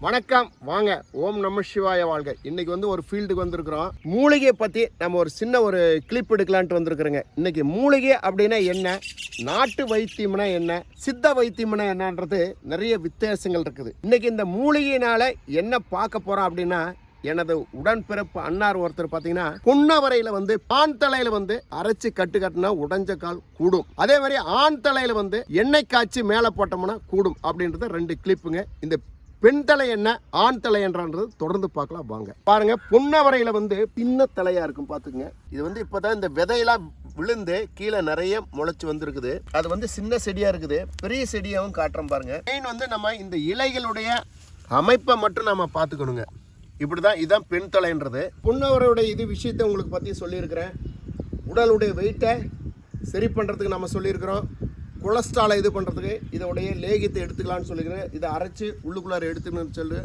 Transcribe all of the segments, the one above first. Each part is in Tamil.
வணக்கம். வாங்க. ஓம் நம சிவாய வாழ்க. இன்னைக்கு வந்து ஒரு ஃபீல்டுக்கு வந்திருக்கிறோம். மூலிகையை பற்றி நம்ம ஒரு சின்ன ஒரு கிளிப் எடுக்கலான்ட்டு வந்திருக்கிறோங்க. இன்னைக்கு மூலிகை அப்படின்னா என்ன? நாட்டு வைத்தியம்னா என்ன? சித்த வைத்தியம்னா என்னன்றது நிறைய வித்தியாசங்கள் இருக்குது. இன்னைக்கு இந்த மூலிகையினால என்ன பார்க்க போறோம் அப்படின்னா எனது உடன்பிறப்பு அன்னார் ஒருத்தர் பார்த்தீங்கன்னா புன்னவரையில வந்து ஆண் தலையில வந்து அரைச்சு கட்டு கட்டினா உடஞ்ச கால் கூடும். அதே மாதிரி ஆண் தலையில வந்து எண்ணெய் காய்ச்சி மேலே போட்டோம்னா கூடும் அப்படின்றது ரெண்டு கிளிப்புங்க இந்த பெண் தலை என்ன ஆண் தலை என்றான்றது தொடர்ந்து பார்க்கலாம் வாங்க. பாருங்க புன்னவரையில வந்து பின்ன தலையா இருக்கும் பார்த்துக்குங்க. இது வந்து இப்பதான் இந்த விதையெல்லாம் விழுந்து கீழே நிறைய முளைச்சு வந்திருக்குது. அது வந்து சின்ன செடியா இருக்குது. பெரிய செடியாகவும் காட்டுறோம் பாருங்க. மெயின் வந்து நம்ம இந்த இலைகளுடைய அமைப்பை மட்டும் நம்ம பார்த்துக்கணுங்க. இப்படிதான் இதுதான் பெண் தலைன்றது. புன்னவரையுடைய இது விஷயத்தை உங்களுக்கு பற்றி சொல்லியிருக்கிறேன். உடலுடைய வெயிட்டை சரி பண்ணுறதுக்கு நம்ம சொல்லியிருக்கிறோம். கொலஸ்ட்ராலை இது பண்ணுறதுக்கு இதோடைய லேகியத்தை எடுத்துக்கலாம்னு சொல்லிக்கிறேன். இதை அரைச்சி உள்ளுக்குள்ளார எடுத்துக்கணும்னு சொல்லி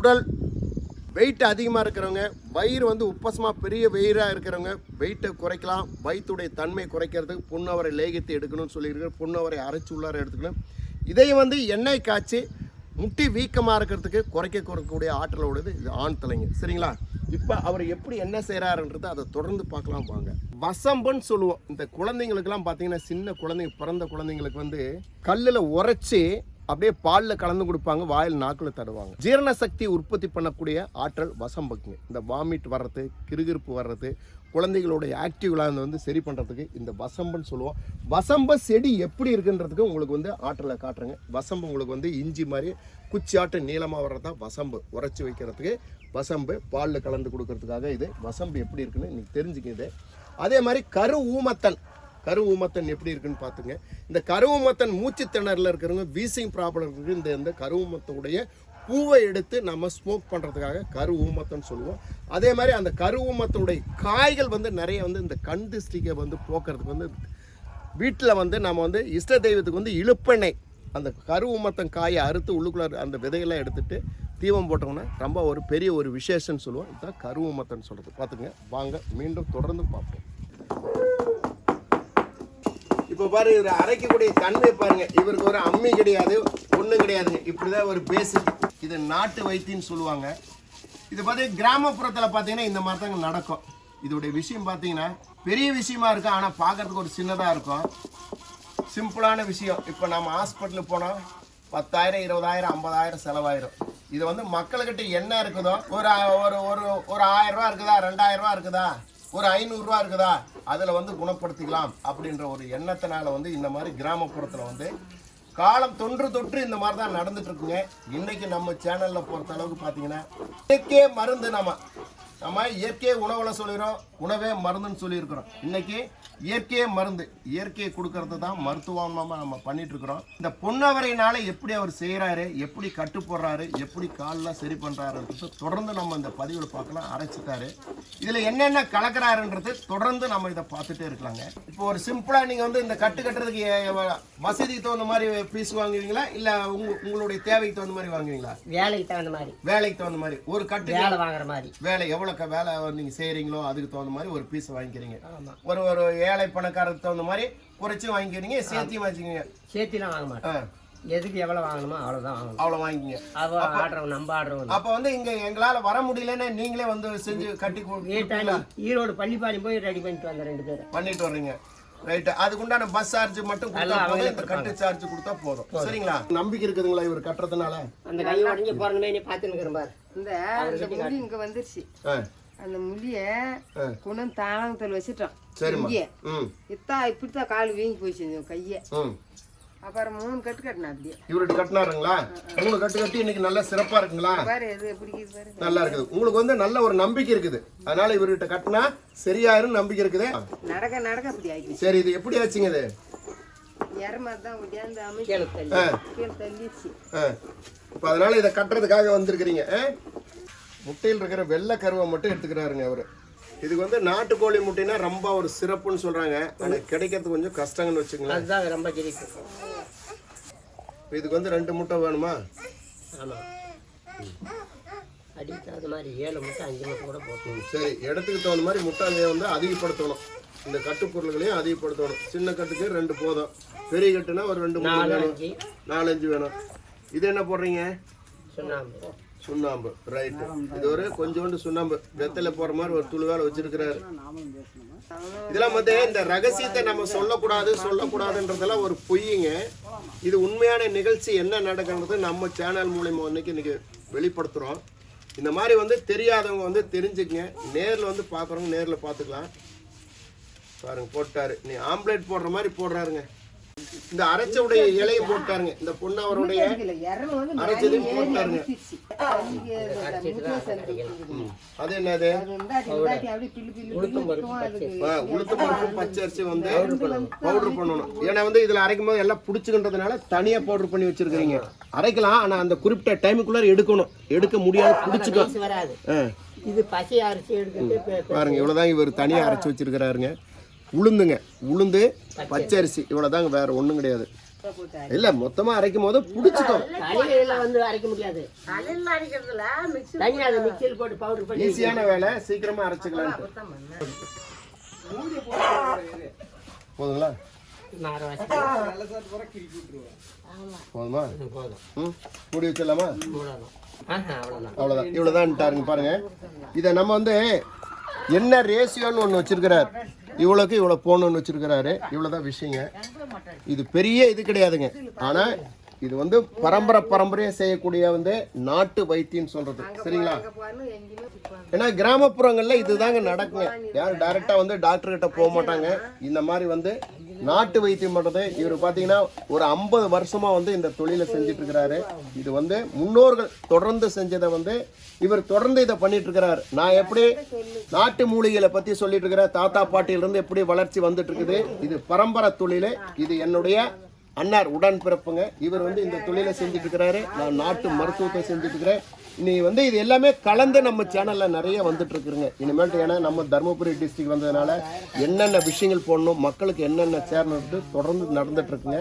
உடல் வெயிட் அதிகமாக இருக்கிறவங்க வயிறு வந்து உப்பசமாக பெரிய வயிறாக இருக்கிறவங்க வெயிட்டை குறைக்கலாம். வயிற்றுடைய தன்மை குறைக்கிறதுக்கு புண்ணவரை லேகியத்தை எடுக்கணும்னு சொல்லியிருக்கிறேன் புண்ணவரை அரைச்சி உள்ளார எடுத்துக்கணும். இதையும் வந்து எண்ணெய் காய்ச்சி முட்டி வீக்கமாக இருக்கிறதுக்கு குறைக்க கொடுக்கக்கூடிய ஆற்றலோடது இது ஆண் தலைங்க. சரிங்களா? இப்போ அவர் எப்படி என்ன செய்கிறாருன்றத அதை தொடர்ந்து பார்க்கலாம் வாங்க. வசம்புன்னு சொல்லுவோம். இந்த குழந்தைங்களுக்கெல்லாம் பார்த்தீங்கன்னா சின்ன குழந்தைங்க பிறந்த குழந்தைங்களுக்கு வந்து கல்லில் உரைச்சி அப்படியே பாலில் கலந்து கொடுப்பாங்க வாயில் நாக்கில் தடுவாங்க. ஜீரண சக்தி உற்பத்தி பண்ணக்கூடிய ஆற்றல் வசம்புக்குங்க இந்த வாமிட் வர்றது கிருகிருப்பு வர்றது குழந்தைகளுடைய ஆக்டிவ்லாம் வந்து சரி பண்ணுறதுக்கு இந்த வசம்புன்னு சொல்லுவோம். வசம்ப செடி எப்படி இருக்குன்றதுக்கு உங்களுக்கு வந்து ஆற்றலை காட்டுறேங்க. வசம்பு உங்களுக்கு வந்து இஞ்சி மாதிரி குச்சி ஆட்டு நீளமாக வர்றதா வசம்பு உரைச்சி வைக்கிறதுக்கு வசம்பு பாலில் கலந்து கொடுக்கறதுக்காக இது. வசம்பு எப்படி இருக்குன்னு இன்னைக்கு தெரிஞ்சுக்கிது அதே மாதிரி கரு ஊமத்தன். கரு ஊமத்தன் எப்படி இருக்குன்னு பார்த்துங்க இந்த கரு ஊமத்தன் மூச்சு இருக்கிறவங்க வீசிங் ப்ராப்ளம் இருக்கிறவங்க இந்த இந்த கரு ஊமத்தனுடைய பூவை எடுத்து நம்ம ஸ்மோக் பண்ணுறதுக்காக கரு ஊமத்தன் சொல்லுவோம். அதே மாதிரி அந்த கரு ஊமத்தனுடைய காய்கள் வந்து நிறைய வந்து இந்த கண் திருஷ்டிக்கை வந்து போக்குறதுக்கு வந்து வீட்டில் வந்து நம்ம வந்து இஷ்ட தெய்வத்துக்கு வந்து இழுப்பெண்ணெய். அந்த கரு ஊமத்தன் காயை அறுத்து உள்ளுக்குள்ள அந்த விதையெல்லாம் எடுத்துகிட்டு தீபம் போட்டோம்னா ரொம்ப ஒரு பெரிய ஒரு விசேஷம்னு சொல்லுவோம். இதுதான் கரு சொல்கிறது பார்த்துங்க வாங்க மீண்டும் தொடர்ந்து பார்ப்போம். இப்போ பாரு இவர் அரைக்கக்கூடிய தன்மை பாருங்க. இவருக்கு ஒரு அம்மி கிடையாது ஒன்றும் கிடையாதுங்க. இப்படிதான் ஒரு பேசிக் இது நாட்டு வைத்தியம்னு சொல்லுவாங்க. இது பார்த்தீங்கன்னா கிராமப்புறத்தில் பார்த்தீங்கன்னா இந்த மாதிரி தாங்க நடக்கும். இதோடைய விஷயம் பார்த்தீங்கன்னா பெரிய விஷயமா இருக்கும் ஆனால் பார்க்கறதுக்கு ஒரு சின்னதாக இருக்கும். சிம்பிளான விஷயம். இப்போ நம்ம ஹாஸ்பிட்டலுக்கு போனால் பத்தாயிரம் இருபதாயிரம் ஐம்பதாயிரம் செலவாயிரும். இது வந்து மக்கள்கிட்ட என்ன இருக்குதோ ஒரு ஒரு ஒரு ஒரு ஆயிரம் ரூபா இருக்குதா ரெண்டாயிரம் ரூபா இருக்குதா ஒரு ஐநூறுரூவா இருக்குதா அதில் வந்து குணப்படுத்திக்கலாம் அப்படின்ற ஒரு எண்ணத்தினால வந்து இந்த மாதிரி கிராமப்புறத்தில் வந்து காலம் தொன்று தொற்று இந்த மாதிரி தான் நடந்துட்டு இருக்குங்க. இன்னைக்கு நம்ம சேனலில் பொறுத்த அளவுக்கு பார்த்தீங்கன்னா இயற்கையே மருந்து நம்ம நம்ம இயற்கையை உணவுல சொல்லிடுறோம். உணவே மருந்துன்னு சொல்லியிருக்கிறோம். இன்னைக்கு இயற்கையே மருந்து இயற்கையை கொடுக்கறது தான் மருத்துவமாக நம்ம பண்ணிட்டு இருக்கிறோம் இந்த பொன்னவரையினால எப்படி அவர் செய்கிறாரு எப்படி கட்டு போடுறாரு எப்படி கால்லாம் சரி பண்ணுறாருன்றது தொடர்ந்து நம்ம இந்த பதிவில் பார்க்கலாம். அரைச்சிட்டாரு. இதில் என்னென்ன கலக்கிறாருன்றது தொடர்ந்து நம்ம இதை பார்த்துட்டே இருக்கலாங்க. இப்போ ஒரு சிம்பிளாக நீங்கள் வந்து இந்த கட்டு கட்டுறதுக்கு வசதிக்கு தகுந்த மாதிரி பீஸ் வாங்குவீங்களா? இல்லை உங்க உங்களுடைய தேவைக்கு தகுந்த மாதிரி வாங்குவீங்களா? வேலைக்கு தகுந்த மாதிரி. வேலைக்கு தகுந்த மாதிரி. ஒரு கட்டு வேலை வாங்குற மாதிரி. வேலை எவ்வளோ க- வேலை நீங்கள் செய்கிறீங்களோ அதுக்கு தகுந்த மாதிரி ஒரு பீஸ் வாங்கிக்கிறீங்க. ஒரு ஒரு ஏழை பணக்காரருக்கு தகுந்த மாதிரி குறைச்சி வாங்கிக்கிறீங்க சேர்த்தியும் வாங்கிக்கிங்க சேர்த்திலாம் வாங்க மாட்டோம் ஆ. எதுக்கு எவ்வளோ வாங்கணுமோ அவ்வளோதான் வாங்கணும். அவ்வளோ வாங்கிக்கிங்க. அவ ஆடுறவங்க நம்ம ஆடுறவங்க. அப்போ வந்து இங்கே எங்களால் வர முடியலன்னு நீங்களே வந்து செஞ்சு கட்டி ஈரோடு பள்ளிப்பாடி போய் ரெடி பண்ணிட்டு வந்த ரெண்டு பேரும் பண்ணிட்டு வர்றீங்க. ரைட்டு அதுக்குண்டான பஸ் சார்ஜ் மட்டும் கொடுத்தா போதும். இந்த கட்டு சார்ஜ் கொடுத்தா போதும். சரிங்களா? நம்பிக்கை இருக்குதுங்களா இவர் கட்டுறதுனால? அந்த கை உடஞ்சி போறணுமே நீ பார்த்துன்னு பாரு. இந்த இந்த முடி இங்க வந்துருச்சு. அந்த முடிய கொண்டு வந்து தாளங்கத்தில் வச்சுட்டோம். சரிம்மா. இத்தா இப்படித்தான் கால் வீங்கி போயிடுச்சு கையை. ம். அப்புறம் மூணு கட்டு கட்டினேன் அப்படியே. இவர்கிட்ட கட்டினாருங்களா? மூணு கட்டு கட்டி இன்னைக்கு நல்லா சிறப்பா இருக்குங்களா? பாரு எது எப்படி இருக்குது பாரு. நல்லா இருக்குது. உங்களுக்கு வந்து நல்ல ஒரு நம்பிக்கை இருக்குது. அதனால இவர்கிட்ட கட்டினா சரியாயிரும் நம்பிக்கை இருக்குது. நடக்க நடக்க அப்படி ஆகிடுச்சு சரி இது எப்படி ஆச்சுங்க இது? இப்போ அதனால இதை கட்டுறதுக்காக வந்திருக்கிறீங்க ஆ? முட்டையில் இருக்கிற வெள்ளை கருவை மட்டும் எடுத்துக்கிறாருங்க அவரு. இதுக்கு வந்து நாட்டுக்கோழி முட்டைனா ரொம்ப ஒரு சிறப்புன்னு சொல்றாங்க. ஆனா கிடைக்கிறது கொஞ்சம் கஷ்டங்கன்னு வச்சுங்களேன் அதுதான் ரொம்ப இதுக்கு வந்து ரெண்டு முட்டை வேணுமா? ஆமாம் அடிக்கு தகுந்த மாதிரி ஏழு முட்டை அஞ்சு முட்டை கூட போட்டோம் ம், சரி. இடத்துக்கு தகுந்த மாதிரி முட்டையை வந்து அதிகப்படுத்தணும். இந்த கட்டுப்பொருள்களையும் அதிகப்படுத்தணும். சின்ன கட்டுக்கு ரெண்டு போதும். பெரிய கட்டுனா ஒரு ரெண்டு மூணு நாலு வேணும். அஞ்சு. நாலஞ்சு வேணும். இது என்ன போடுறீங்க? சுண்ணாம்பு. சுண்ணாம்பு ரைட்டு இது ஒரு கொஞ்சோண்டு சுண்ணாம்பு. வெத்தலை போற மாதிரி ஒரு துளுவால் வச்சிருக்கிறாரு. இதெல்லாம் வந்து இந்த ரகசியத்தை நம்ம சொல்லக்கூடாது சொல்லக்கூடாதுன்றதெல்லாம் ஒரு பொய்யுங்க இது உண்மையான நிகழ்ச்சி என்ன நடக்கிறது நம்ம சேனல் மூலியமா இன்னைக்கு இன்னைக்கு வெளிப்படுத்துறோம். இந்த மாதிரி வந்து தெரியாதவங்க வந்து தெரிஞ்சுக்கங்க. நேரில் வந்து பார்க்குறவங்க நேரில் பார்த்துக்கலாம் பாருங்க போட்டாரு. நீ ஆம்லேட் போடுற மாதிரி போடுறாருங்க. இந்த அரைச்ச உடைய இலையை போட்டாருங்க. இந்த பொண்ணு அவருடைய இல்ல, இறவு வந்து அரைச்சதையும் போட்டாருங்க. அது என்னது? உளுத்த பருப்பு பச்சை அரிசி வந்து பவுடர் பண்ணணும். ஏன்னா வந்து இதுல அரைக்கும் போது எல்லாம் புடிச்சுக்கின்றதுனால தனியா பவுடர் பண்ணி வச்சிருக்கீங்க அரைக்கலாம் ஆனா அந்த குறிப்பிட்ட டைமுக்குள்ள எடுக்கணும். எடுக்க முடியாது புடிச்சுக்கோ இது பச்சை அரிசி எடுக்கிறது பாருங்க இவ்வளவுதான் இவர் தனியா அரைச்சு வச்சிருக்கிறாருங்க. உளுந்துங்க. உளுந்து பச்சை அரிசி இவ்வளவுதாங்க வேற ஒண்ணும் கிடையாது. இல்ல மொத்தமா அரைக்கும் போது புடிச்சுக்கோ தலையில வந்து அரைக்க முடியாது. தனியா அதை மிக்சியில் போட்டு பவுடர் பண்ணி ஈஸியான வேலை சீக்கிரமா அரைச்சுக்கலாம் போதுங்களா? போதுமா? மூடி வச்சிடலாமா? அவ்வளோதான் அவ்வளோதான் இவ்வளோதான்ட்டாருங்க பாருங்க. இதை நம்ம வந்து என்ன ரேஷியோன்னு ஒன்று வச்சிருக்கிறார். இவ்வளோக்கு இவ்வளோ போகணுன்னு வச்சிருக்கிறாரு. இவ்வளோதான் விஷயங்க. இது பெரிய இது கிடையாதுங்க. ஆனால் இது வந்து பரம்பரை பரம்பரையாக செய்யக்கூடிய வந்து நாட்டு வைத்தியம்னு சொல்கிறது சரிங்களா? ஏன்னா கிராமப்புறங்களில் இதுதாங்க நடக்குங்க. யாரும் டேரெக்டாக வந்து டாக்டர்கிட்ட போக மாட்டாங்க. இந்த மாதிரி வந்து நாட்டு வைத்தியம் பண்ணுறது இவர் பார்த்தீங்கன்னா ஒரு ஐம்பது வருஷமாக வந்து இந்த தொழிலை செஞ்சுட்டு இருக்கிறாரு இது வந்து முன்னோர்கள் தொடர்ந்து செஞ்சதை வந்து இவர் தொடர்ந்து இதை பண்ணிட்டு நான் எப்படி நாட்டு மூலிகளை பற்றி சொல்லிட்டு இருக்கிறேன் தாத்தா பாட்டியிலிருந்து எப்படி வளர்ச்சி வந்துட்டு இருக்குது இது பரம்பரை தொழில் இது என்னுடைய அன்னார் உடன் பிறப்புங்க இவர் வந்து இந்த தொழிலை செஞ்சுட்டு இருக்கிறாரு நான் நாட்டு மருத்துவத்தை செஞ்சுட்டு இருக்கிறேன் நீ வந்து இது எல்லாமே கலந்து நம்ம சேனல்ல நிறைய வந்துட்டு இருக்குங்க இனிமேல்ட்டு ஏன்னா நம்ம தருமபுரி டிஸ்ட்ரிக்ட் வந்ததுனால என்னென்ன விஷயங்கள் போடணும் மக்களுக்கு என்னென்ன சேரணுன்ட்டு தொடர்ந்து நடந்துட்டு இருக்குங்க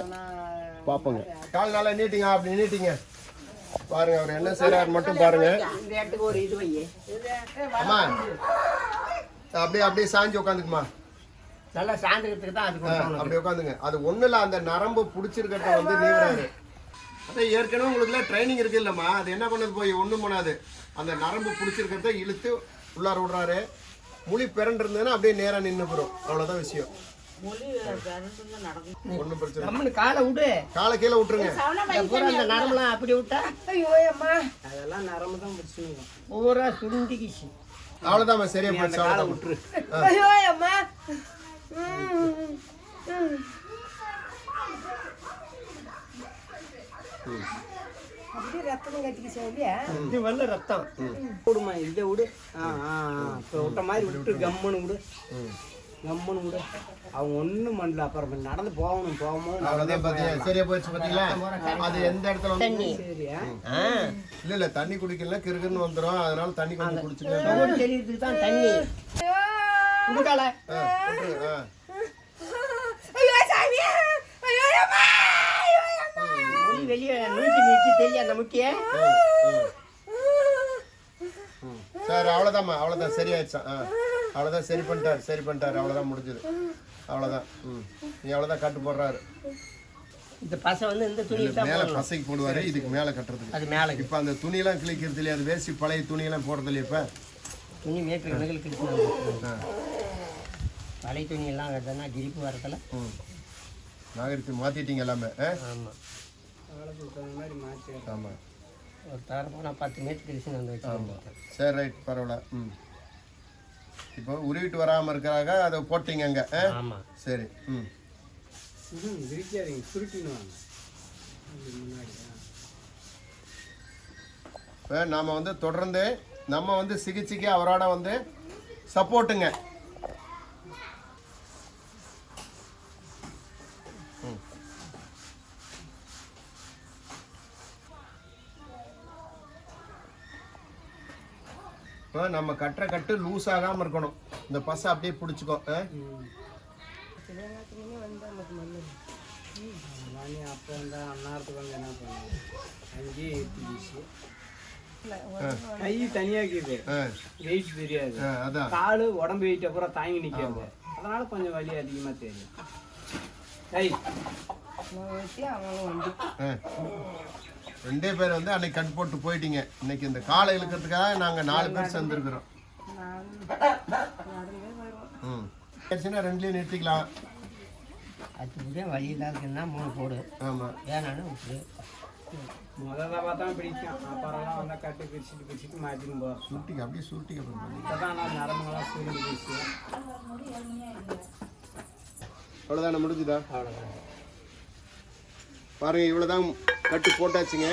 பார்ப்போங்க கால் நாளா நீட்டிங்க அப்படி நீட்டிங்க. பாருங்க அவர் என்ன செய்யறாரு மட்டும் பாருங்க. அம்மா அப்படியே அப்படியே சாஞ்சு உட்காந்துக்குமா நல்லா சாயந்தரத்துக்கு தான் அதுக்கு கொடுக்கணும். அப்படி உட்காந்துங்க அது ஒண்ணு இல்ல அந்த நரம்பு பிடிச்சிருக்கிறத வந்து நீவராரு அதான் ஏற்கனவே உங்களுக்குலாம் ட்ரைனிங் இருக்கு இல்லம்மா. அது என்ன பண்ணது போய்? ஒண்ணும் பண்ணாது. அந்த நரம்பு பிடிச்சிருக்கிறத இழுத்து உள்ளார விடுறாரு. முழி பிறண்டு இருந்ததுன்னா அப்படியே நேரா நின்று போறோம் அவ்வளவுதான் விஷயம். பிரச்சனை. கம்முனு காலை விடு. காலை கீழே விட்டுருங்க. இந்த நரம்புலாம் அப்படி விட்டா? ஐயோ, அம்மா. அதெல்லாம் நரம்பு தான் பிடிச்சிங்க பூரா சுருண்டிக்கிச்சு அவ்வளவுதான் சரியா போச்சு காலை அவ்வளவுதான். விட்டுரு அம்மா. ம், ம். அப்படியே ரத்தம் கட்டிக்கிச்சு இல்லையா? இது வரல ரத்தம். விடுமா இதை விடு. ஆ ஆ. இப்போ விட்ட மாதிரி விட்டு கம்முன்னு விடு. கம்முன்னு விடு. அவங்க ஒன்றும் பண்ணல. அப்புறம் நடந்து போகணும் பாத்தீங்க சரியா போச்சு பாத்தீங்களா? அது எந்த இடத்துல வந்து சரியா? இல்ல இல்ல தண்ணி குடிக்கல. கிறுக்குன்னு வந்துரும். அதனால தண்ணி கொஞ்சம் குடிச்சுக்கலாம். தெரியறதுக்கு தான் தண்ணி. குடுக்கால ஆ, விட்டுரு, ஆ. ஐயோ, சாமி. ஐயோ, அம்மா. ஐயோ, அம்மா. முடி வெளியே நூற்றி மிச்சி தெரியும் அந்த முக்கிய சரி அவ்வளோதாம்மா அவ்வளோதான் சரியாயிடுச்சான் ஆ. அவ்வளோதான் சரி பண்ணிட்டார். சரி பண்ணிட்டார். அவ்வளோதான் முடிஞ்சது. அவ்வளோதான் ம். நீ அவ்வளோதான் கட்டு போடுறாரு. இந்த பசை வந்து இந்த துணி மேலே பசைக்கு போடுவாரு. இதுக்கு மேலே கட்டுறதுக்கு. அது மேலே இப்போ அந்த துணியெல்லாம் கிழிக்கிறது இல்லையா? அது வேசி பழைய துணியெல்லாம் போடுறது இல்லையா இப்போ? துணி மேட்டு கணக்கில் ஆ பழைய துணி எல்லாம் கட்டினா ஜிரிப்பு வரதில்ல ம். நாகரிகத்தை மாற்றிட்டீங்க எல்லாமே ஆ? ஆமாம் ஆமாம் ஒரு தர போனால் பத்து மீட்டர் கிழிச்சு சரி ரைட் பரவாயில்ல. ம். இப்போ உருவிட்டு வராமல் இருக்கிறாங்க அதை போட்டீங்க அங்கே ஆ? ஆமாம் சரி ம். இப்போ நாம் வந்து தொடர்ந்து நம்ம வந்து சிகிச்சைக்கு அவரோட வந்து சப்போர்ட்டுங்க நம்ம கட்டுற கட்டு லூஸ் ஆகாமல் இருக்கணும். இந்த பசை அப்படியே பிடிச்சிக்கோ அப்போ வந்து அந்நேரத்துக்கு வந்து என்ன பண்ணுவோம் அங்கேயே ஏற்றிக்கிச்சு கை தனியாக்குது வெயிட் தெரியாது காலு உடம்பு வெயிட் அப்புறம் தாங்கி நிற்காது அதனால கொஞ்சம் வலி அதிகமாக தெரியும். கை. அவங்க வந்து ரெண்டே பேர் வந்து அன்னைக்கு கட் போட்டு போயிட்டீங்க. இன்னைக்கு இந்த காலை இழுக்கிறதுக்காக நாங்க நாலு பேர் சேர்ந்துருக்குறோம். ம். சரிச்சுன்னா ரெண்டுலேயும் நிறுத்திக்கலாம். அது வழியில் இருக்குன்னா மூணு போடு. ஆமாம் வேணான்னு விட்டுரு முதல்ல பார்த்தா பிடிக்கும். அப்புறம்லாம் வந்தால் கட்டு பிரிச்சுட்டு பிரிச்சுட்டு மாற்றின்னு போகிறோம் சுருட்டிக்க அப்படியே அப்புறம் இப்போ தான் நான் நரம்புலாம் சுருண்டு போச்சு அவ்வளோதானே முடிஞ்சுதா? அவ்வளோதான் பாருங்க இவ்வளோதான் கட்டு போட்டாச்சுங்க.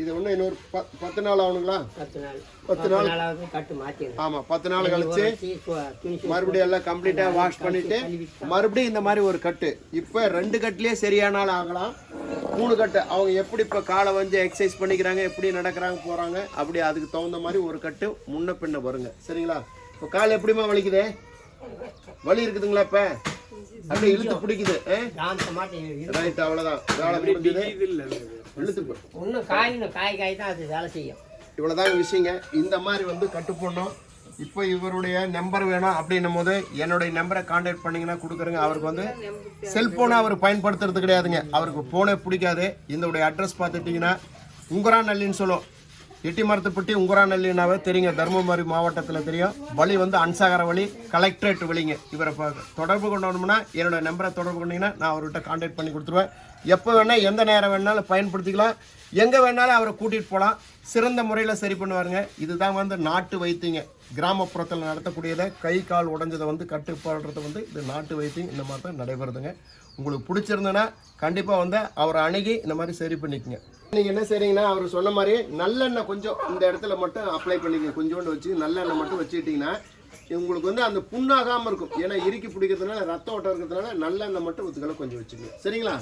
இது ஒன்றும் இன்னொரு ப பத்து நாள் ஆகணுங்களா? பத்து நாள். பத்து நாள். நாளாவது கட்டு மாற்றிடுங்க ஆமாம் பத்து நாள் கழிச்சு மறுபடியும் எல்லாம் கம்ப்ளீட்டாக வாஷ் பண்ணிட்டு மறுபடியும் இந்த மாதிரி ஒரு கட்டு. இப்போ ரெண்டு கட்டுலேயே சரியான ஆள் ஆகலாம். மூணு கட்டு. அவங்க எப்படி இப்போ காலை வந்து எக்ஸசைஸ் பண்ணிக்கிறாங்க எப்படி நடக்கிறாங்க போகிறாங்க அப்படி அதுக்கு தகுந்த மாதிரி ஒரு கட்டு முன்ன பின்ன வருங்க. சரிங்களா? இப்போ கால் எப்படிம்மா வலிக்குது? வலி இருக்குதுங்களா இப்போ? அப்படியே இழுத்து பிடிக்குது. ரைட் அவ்வளோதான் வேலை முடிஞ்சது இது இல்லை இழுத்து போ- இன்னும் காயணும் காய் காய் தான் அது வேலை செய்யும். இவ்வளோதாங்க விஷயங்க. இந்த மாதிரி வந்து கட்டு போடணும் இப்போ இவருடைய நம்பர் வேணும் அப்படின்னும் போது என்னுடைய நம்பரை காண்டாக்ட் பண்ணீங்கன்னா கொடுக்குறேங்க. அவருக்கு வந்து செல்போனை அவர் பயன்படுத்துறது கிடையாதுங்க. அவருக்கு ஃபோனே பிடிக்காது. இதோடைய அட்ரஸ் பார்த்துட்டிங்கன்னா உங்கராநல்லின்னு சொல்லும். எட்டி மரத்துப்பட்டி உங்கராநல்லினாவே தெரியுங்க. தருமபுரி மாவட்டத்தில் தெரியும். வழி வந்து அன்சாகர வழி கலெக்டரேட் வழிங்க. இவரை தொடர்பு கொண்டோம்னா என்னோட நம்பரை தொடர்பு கொண்டீங்கன்னா நான் அவர்கிட்ட காண்டாக்ட் பண்ணி கொடுத்துருவேன். எப்போ வேணால் எந்த நேரம் வேணாலும் பயன்படுத்திக்கலாம். எங்கே வேணாலும் அவரை கூட்டிகிட்டு போகலாம் சிறந்த முறையில் சரி பண்ணுவாருங்க. இதுதான் வந்து நாட்டு வைத்தியங்க. கிராமப்புறத்தில் நடத்தக்கூடியதை கை கால் உடைஞ்சதை வந்து கட்டுப்பாடுறது வந்து இது நாட்டு வைத்தியம் இந்த மாதிரி தான் நடைபெறுதுங்க. உங்களுக்கு பிடிச்சிருந்ததுன்னா கண்டிப்பாக வந்து அவரை அணுகி இந்த மாதிரி சரி பண்ணிக்கங்க. நீங்கள் என்ன செய்கிறீங்கன்னா அவர் சொன்ன மாதிரி நல்லெண்ணெய் கொஞ்சம் இந்த இடத்துல மட்டும் அப்ளை பண்ணிக்கங்க. கொஞ்சோண்டு வச்சு நல்லெண்ணெய் மட்டும் வச்சுக்கிட்டிங்கன்னா உங்களுக்கு வந்து அந்த புண்ணாகாமல் இருக்கும். ஏன்னா இறுக்கி பிடிக்கிறதுனால ரத்த ஓட்டம் இருக்கிறதுனால நல்லெண்ணெய் மட்டும் ஒத்துக்கல கொஞ்சம் வச்சுக்கோங்க. சரிங்களா?